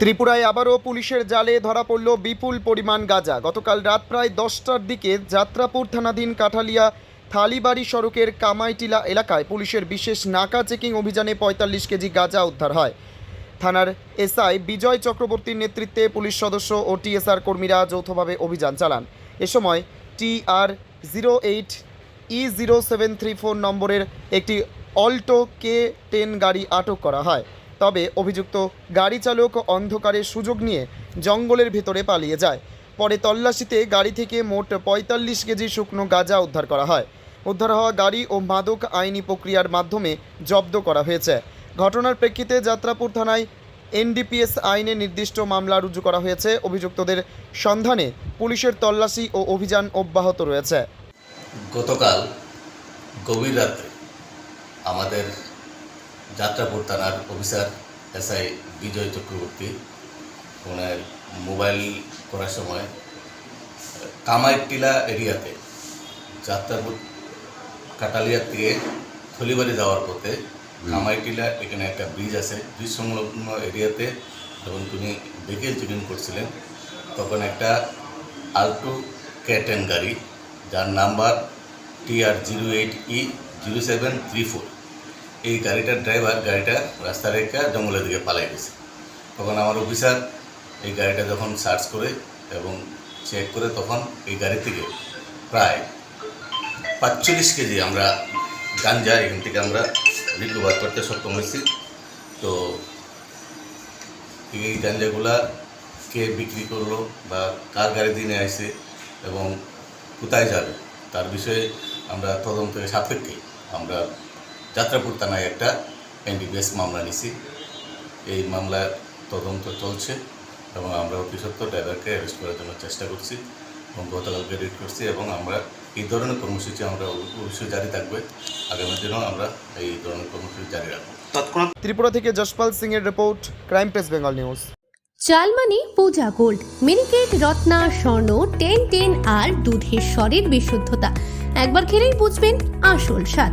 ত্রিপুরায় আবারও পুলিশের জালে ধরা পড়ল বিপুল পরিমাণ গাঁজা। গতকাল রাত প্রায় দশটার দিকে যাত্রাপুর থানাধীন কাঠালিয়া থালিবাড়ি সড়কের কামাইটিলা এলাকায় পুলিশের বিশেষ নাকা চেকিং অভিযানে পঁয়তাল্লিশ কেজি গাঁজা উদ্ধার হয়। থানার এসআই বিজয় চক্রবর্তীর নেতৃত্বে পুলিশ সদস্য ও টিএসআর কর্মীরা যৌথভাবে অভিযান চালান। এ সময় TR zero eight E zero seven three four নম্বরের একটি অল্টো কে টেন গাড়ি আটক করা হয়। তবে অভিযুক্ত গাড়ি চালক অন্ধকারের সুযোগ নিয়ে জঙ্গলের ভেতরে পালিয়ে যায়। পরে তল্লাশিতে গাড়ি থেকে মোট পঁয়তাল্লিশ কেজি শুকনো গাঁজা উদ্ধার করা হয়। উদ্ধার হওয়া গাড়ি ও মাদক আইনি প্রক্রিয়ার মাধ্যমে জব্দ করা হয়েছে। ঘটনার প্রেক্ষিতে যাত্রাপুর থানায় এনডিপিএস আইনে নির্দিষ্ট মামলা রুজু করা হয়েছে। অভিযুক্তদের সন্ধানে পুলিশের তল্লাশি ও অভিযান অব্যাহত রয়েছে। গতকাল গভীর রাত্রে আমাদের যাত্রাপুর থানার অফিসার এসআই বিজয় চক্রবর্তী ওনার মোবাইল করার সময় কামাইটিলা এরিয়াতে যাত্রাপুর কাটালিয়া থেকে থলিবাড়ি যাওয়ার পথে কামাইটিলা এখানে একটা ব্রিজ আছে ব্রিজ সংলগ্ন এরিয়াতে যখন তিনি ভেহিকেল চেকিং করছিলেন তখন একটা আল্টো ক্যাটেন গাড়ি যার number TR zero eight E zero seven three four. এই গাড়িটার ড্রাইভার গাড়িটা রাস্তা রেখা জঙ্গলের দিকে পালাই গেছে। তখন আমার অফিসার এই গাড়িটা যখন সার্চ করে এবং চেক করে তখন এই গাড়ি থেকে প্রায় পাঁচচল্লিশ কেজি আমরা গাঞ্জা এখান থেকে আমরা রিকভার করতে সক্ষম হয়েছি। তো এই গাঞ্জাগুলা কে বিক্রি করল বা কার গাড়ি দিনে আসে এবং কোথায় যাবে, তার বিষয়ে আমরা তদন্তের সাপেক্ষে আমরা যাত্রাপুর থানায় একটা এনডিপিএস মামলা নিছি। এই মামলার তদন্ত চলছে এবং আমরা অতি সত্ত্বর ড্রাইভারকে অ্যারেস্ট করার জন্য চেষ্টা করছি এবং গতকালকে রিট করছি এবং আমরা এই ধরনের কর্মসূচি আমরা অবশ্যই জারি থাকবে। আগামী দিনেও আমরা এই ধরনের কর্মসূচি জারি রাখব। তৎক্ষণাৎ ত্রিপুরা থেকে যশপাল সিং এর report crime press Bengal news. চালমানি Puja gold Miniket Ratna Swarna ten ten আর দুধের স্বরের বিশুদ্ধতা। একবার খেলেই বুঝবেন আসল স্বাদ।